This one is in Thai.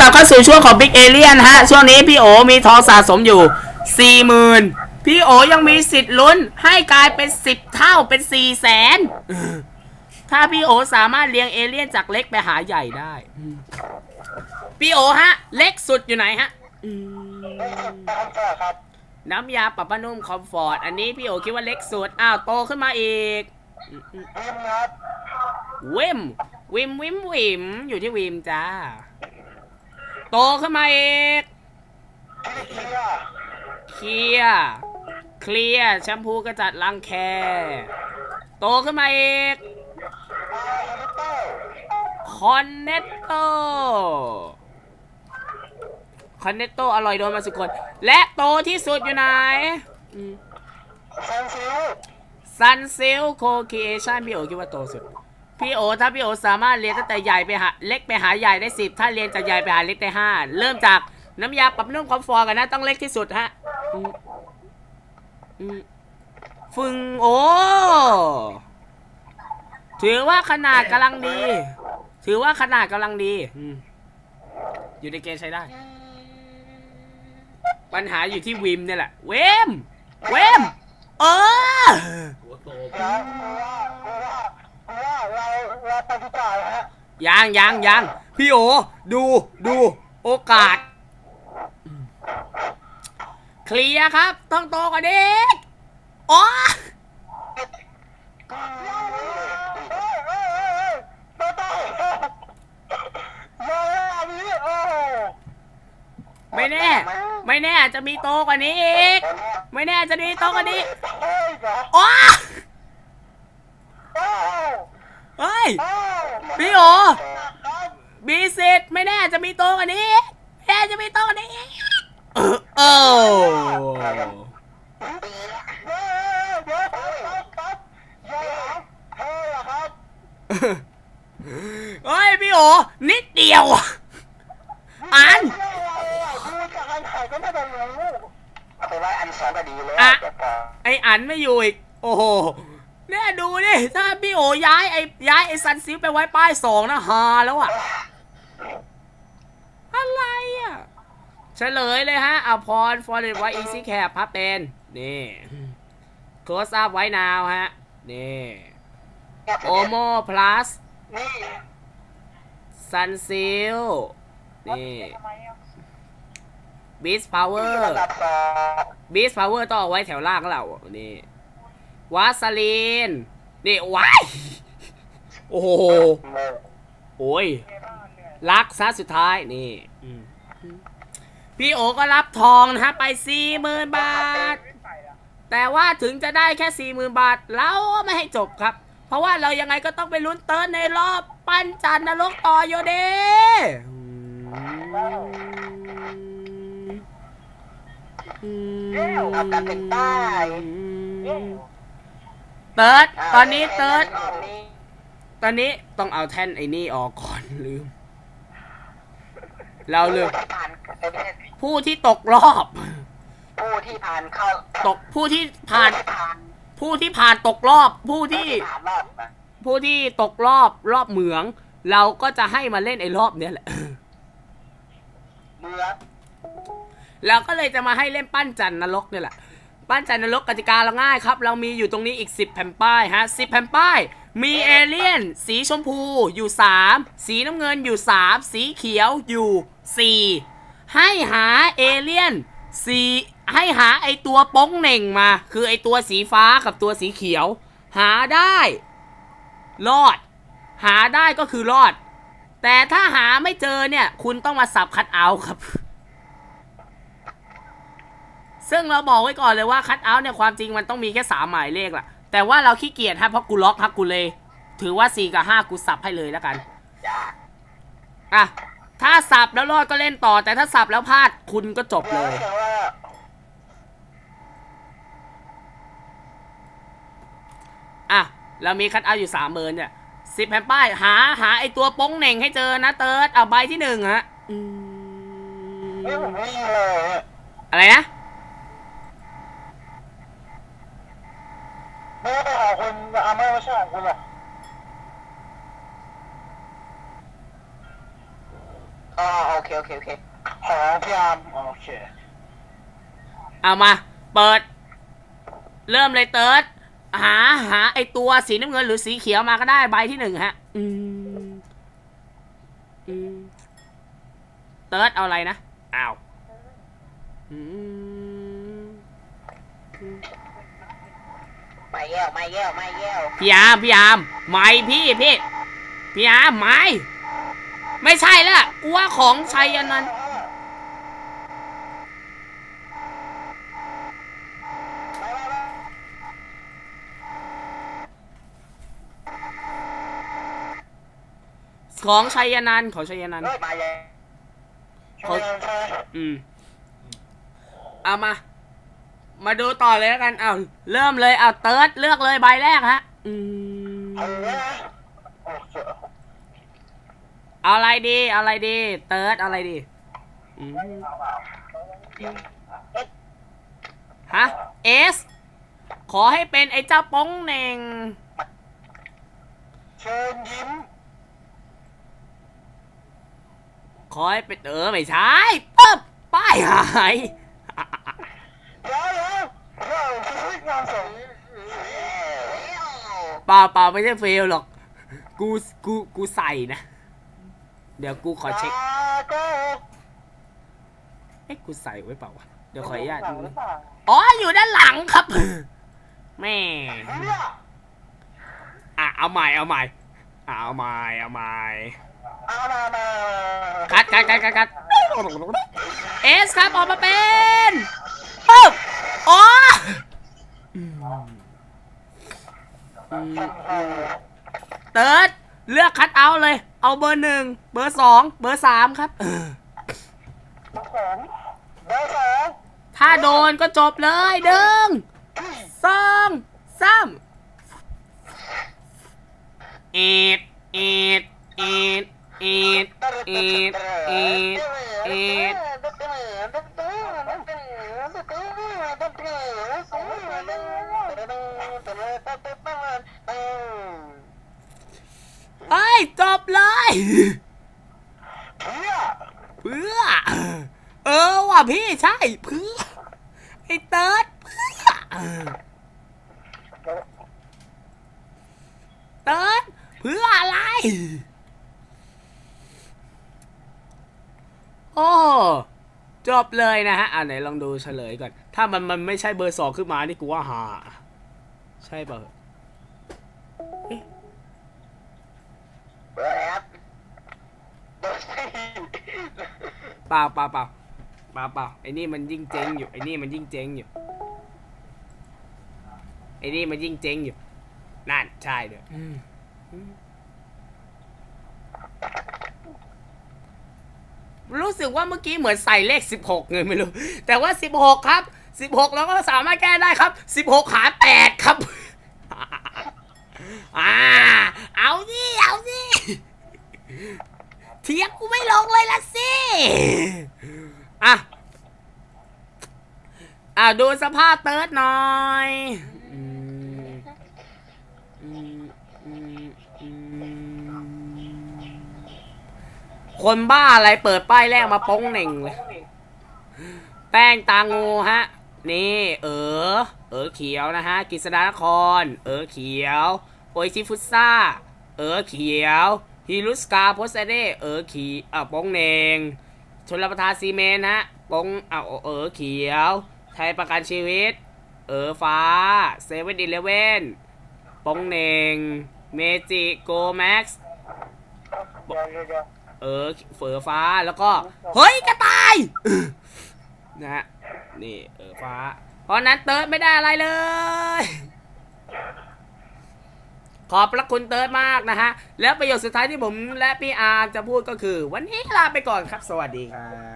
กลับเข้าสู่ช่วงของ Big Alien ฮะ ช่วงนี้พี่โอมีทองสะสมอยู่ 40,000 พี่โอยังมีสิทธิ์ลุ้นให้กลายเป็น 10 เท่าเป็น 4 0 0แสนถ้าพี่โอสามารถเลี้ยงเอเลี่ยนจากเล็กไปหาใหญ่ได้อืมพี่โอฮะ เล็กสุดอยู่ไหนฮะอืมตามต่อครับ น้ำยาปรับผ้านุ่มคอมฟอร์ต อันนี้พี่โอคิดว่าเล็กสุด อ้าวโตขึ้นมาอีก วิมครับ วิม วิมวิมวิม อยู่ที่วิมจ้า โตขึ้นมาอีกที่เคียร์เคลียร์เคลียร์แชมพูกระจัดรังแค โตขึ้นมาอีกอาร์ฮันเตอร์คอนเนตโตคอนเนตโตอร่อยโดนมาสุกคนและโตที่สุดอยู่ไหนซันซิลซันซิลโคเคชันพี่โอคิดว่าโตสุด พี่โอถ้าพี่โอสามารถเรียนตั้งแต่ใหญ่ไปหาเล็กไปหาใหญ่ได้สิบถ้าเรียนจากใหญ่ไปหาเล็กได้ห้าเริ่มจากน้ำยาปรับนุ่มคอมฟอร์กันนะ ต้องเล็กที่สุดฮะฟึงโอถือว่าขนาดกำลังดี ถือว่าขนาดกำลังดีอือยู่ในเกณฑ์ใช้ได้ ปัญหาอยู่ที่วิมเนี่ยแหละ เวม เวม เออ เพราะว่าเพราะว่าเพราะว่าเราเราไปที่จ่ายฮะยังยังยังพี่โอดูดูโอกาส เคลียร์ครับ ต้องโตกว่าเด็กอ๋อเฮ้ยเฮ้ยเฮ้ยเฮ้ยโตโตเฮ้ยอันนี้โอ้ไม่แน่ ไม่แน่อาจจะมีโตกว่านี้อีก ไม่แน่อาจจะมีโตกว่านี้เฮ้ยเหรออ๋อโอ้ เฮ้ยโอ้พี่โอครับมีสิทธิ์ไม่แน่อาจจะมีโตกว่านี้ไม่แน่อาจจะมีโตกว่านี้เออเออเฮ้ยเดี๋ยวครับครับเดี๋ยวครับเฮ้ยครับเฮ้ยพี่โอนิดเดียวอะอันดูจากการถ่ายก็น่าจะรู้เอาไปไว้อันสองก็ดีเลยอะเดี๋ยวก่อนไออันไม่อยู่อีก โอ้โห เนี่ยดูดิถ้าพี่โอย้ายไอย้ายไอซันซิลไปไว้ป้ายสองนะฮาแล้วอะอะไรอะเฉลยเลยฮะอพรฟอร์เรไว้อีซี่แคปพับเป็น นี่โคสอัพไว้นาวฮะ นี่โอโมพลัสนี่ซันซิลนี่บีสพาวเวอระร์ดับสองบีสพาวเวอร์ต้องเอาไว้แถวล่างแล้วเรานี่ วาสลีนนี่ว้ายโอ้โหโอ้ยรักซะสุดท้ายนี่อืมพี่โอก็รับทองนะฮะไปสี่หมื่นบาท แต่ว่าถึงจะได้แค่สี่หมื่นบาท เราก็ไม่ให้จบครับ เพราะว่าเรายังไงก็ต้องไปลุ้นเติร์นในรอบปั้นจันนรกต่อโยเดอืมเอากันเป็นใต้ เติร์ดตอนนี้เติร์ดรอบนี้ตอนนี้ต้องเอาแท่นไอ้นี่ออกก่อนลืม เราลืมผู้ที่ผ่านเอ้ยไม่ใช่ผู้ที่ตกรอบ ผู้ที่ผ่านเข้าตกผู้ที่ผ่าน ผู้ที่ผ่านผู้ที่ผ่านตกรอบ ผู้ที่ผ่านรอบนะผู้ที่ตกรอบรอบเหมือง เราก็จะให้มาเล่นไอ้รอบเนี้ยแหละเมืองเราก็เลยจะมาให้เล่นปั้นจันนรกเนี่ยแหละ ปั้นจันนรกกติกาเราง่ายครับ เรามีอยู่ตรงนี้อีก 10 แผ่นป้ายฮะ10แผ่นป้าย มีเอเลี่ยน สีชมพูอยู่ 3 สีน้ำเงินอยู่ 3 สีเขียวอยู่ 4 ให้หาเอเลี่ยนสีให้หาไอตัวป้งเหน่งมา คือไอตัวสีฟ้ากับตัวสีเขียว หาได้ รอด หาได้ก็คือรอด แต่ถ้าหาไม่เจอเนี่ย คุณต้องมาสับคัดเอาท์ครับ ซึ่งเราบอกไว้ก่อนเลยว่าคัดเอาท์เนี่ยความจริงมันต้องมีแค่สามหมายเลขแหละแต่ว่าเราขี้เกียจฮะเพราะกูล็อกฮักกูเลย ถือว่า4กับ5กูสับให้เลยแล้วกันอะถ้าสับแล้วรอดก็เล่นต่อ แต่ถ้าสับแล้วพลาดคุณก็จบเลย อะเรามีคัดเอาท์อยู่สามเบอร์เนี่ยสิบแผ่นป้ายหาหาไอตัวป้งเหน่งให้เจอนะเติร์ดเอาใบที่หนึ่งฮะอืมไม่ผมไม่เลยอะไรนะ ไม่ได้ไปหาคนอาเมอร์ไม่ใช่ของคุณหรอกอ๋อโอเคโอเคโอเคหอพยายามโอเคเอามา เปิด เริ่มเลยเติร์ดหาหาไอตัวสีน้ำเงินหรือสีเขียวมาก็ได้ใบที่หนึ่งฮะ อืมอืมเติร์ดเอาอะไรนะอ้าวอืม ไม่แย่วไม่แย่วไม่แย่วพี่อาร์มพี่อาร์มไม่พี่พี่พี่อาร์มไม่ไม่ใช่แล้วล่ะกูว่าของชัยอนันต์ไม่ไม่ไม่ของชัยอนันต์ของชัยอนันต์เฮ้ยมาแย่ช่วยช่วยอืมเอามา มาดูต่อเลยแล้วกันเอาเริ่มเลยเอาเติร์ดเลือกเลยใบแรกฮะ อืมเอาเลยนะโอเคเอาอะไรดีเอาอะไรดี เติร์ดเอาอะไรดีอืมฮะเอสขอให้เป็นไอ้เจ้าป้องเหน่งเชิญยิ้มขอให้เป็นเออไม่ใช่ปึ๊บป้ายหาย เดี๋ยวเดี๋ยวเรา ความสงเปล่าเปล่าไม่ใช่เฟลหรอก กูกูกูใส่นะ เดี๋ยวกูขอเช็ค ก็เอ๊ะกูใส่ไว้เปล่าวะ เดี๋ยวขออนุญาตดูรือเปล่าอ๋ออยู่ด้านหลังครับ แม่ เนี่ยอะเอาใหม่เอาใหม่อะเอาใหม่เอาใหม่เอามามาคัดคัดคัดคัดคัดเอสครับออกมาเป็นปึ๊บอ๋อ เออเติร์ดเลือกคัดเอาท์เลย เอาเบอร์หนึ่ง เบอร์สอง เบอร์สามครับเออเบอร์สองเบอร์สองถ้าโดนก็จบเลยหนึ่งสองสามเอ็ดเอ็ดเอ็ดเอ็ดเอ็ดเอ็ดเอ็ด เฮ้ยจบเลย เพื่อเพื่อ เออว่ะพี่ใช่เพื่อไอ้เติร์ดเพื่อเติร์ดเพื่ออะไรโอ้จบเลยนะฮะ อ่าไหนลองดูเฉลยก่อน ถ้ามันมันไม่ใช่เบอร์สองขึ้นมา นี่กูว่าหา ใช่เปล่าเบอร์แอปเบอร์สี่เปล่าเปล่าเปล่าเปล่าเปล่าไอ้นี่มันยิ่งเจ๊งอยู่ไอ้นี่มันยิ่งเจ๊งอยู่ไอ้นี่มันยิ่งเจ๊งอยู่นั่นใช่เด้ออรู้สึกว่าเมื่อกี้เหมือนใส่เลขสิบหกเงินไม่รู้ แต่ว่าสิบหกครับสิบหกเราก็สามารถแก้ได้ครับสิบหกหารแปดครับ อ่า เอาสิเอาสิเทียงกูไม่ลงเลยละสิอะอะดูสภาพเติร์ดหน่อยอืมอืมอืมอืมคนบ้าอะไรเปิดป้ายแรกมาโป้งเหน่งเลย แป้งตางูฮะ นี่ เออ เออเขียวนะฮะกฤษดานคร เออเขียวโออิฟุซ่า เออเขียวฮิรุสกาโพสเดเออเขียวอะปงเน่งชนรับประทานซีเมนฮะปงอะเออเขียว ไทยประกันชีวิต เออฟ้าเซเว่นดีเลเว่นปงเนงเมจิโกแม็กซ์เดี๋ยวเดี๋ยวเดี๋ยวเออเฝอฟ้าแล้วก็ เฮ้ยกระต่าย นะฮะ นี่ เออฟ้า เพราะนั้นเติร์ดไม่ได้อะไรเลย ขอบพระคุณเติร์ดมากนะฮะ แล้วประโยชน์สุดท้ายที่ผมและพี่อาร์จะพูดก็คือ วันนี้ลาไปก่อนครับ สวัสดีครับ